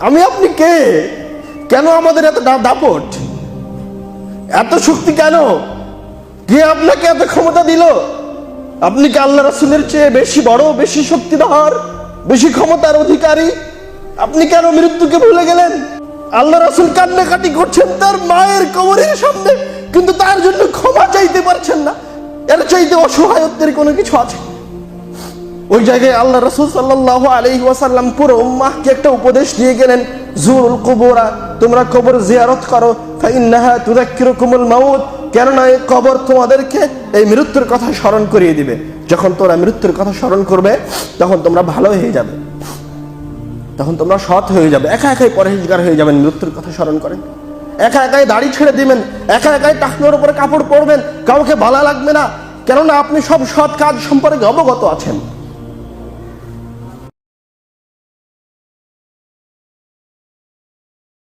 আমি আপনি কে? কেন আমাদের এত দাপট? এত শক্তি কেন? কে আপনাকে এত ক্ষমতা দিল? আপনি কি আল্লাহ রাসুলের চেয়ে বেশি বড়, বেশি শক্তিধর, বেশি ক্ষমতার অধিকারী? আপনি কেন মৃত্যুকে ভুলে গেলেন? আল্লাহ রাসুল কান্নাকাটি করছেন তার মায়ের কবরের সামনে, কিন্তু তার জন্য ক্ষমা চাইতে পারছেন না। এর চাইতে অসহায়ত্বের কোনো কিছু আছে? ওই জায়গায় আল্লাহ রসুল সাল্লাহ আলহি ওয়াসাল্লাম পুরো উম্মাহকে একটা উপদেশ দিয়ে গেলেন জুরুল কুবুরা, তোমরা কবর জিয়ারত করো তুদাক্কিরুকুমুল মাউত কেননা এই কবর তোমাদেরকে এই মৃত্যুর কথা স্মরণ করিয়ে দিবে। যখন তোমরা মৃত্যুর কথা স্মরণ করবে, তখন তোমরা ভালো হয়ে যাবে। তখন তোমরা সৎ হয়ে যাবে। একা একাই পরহেজগার হয়ে যাবেন, মৃত্যুর কথা স্মরণ করেন। একা একাই দাড়ি ছেড়ে দিবেন, একা একাই টাকনোর উপরে কাপড় পরবেন, কাউকে ভালো লাগবে না। কেননা আপনি সব সৎ কাজ সম্পর্কে অবগত আছেন।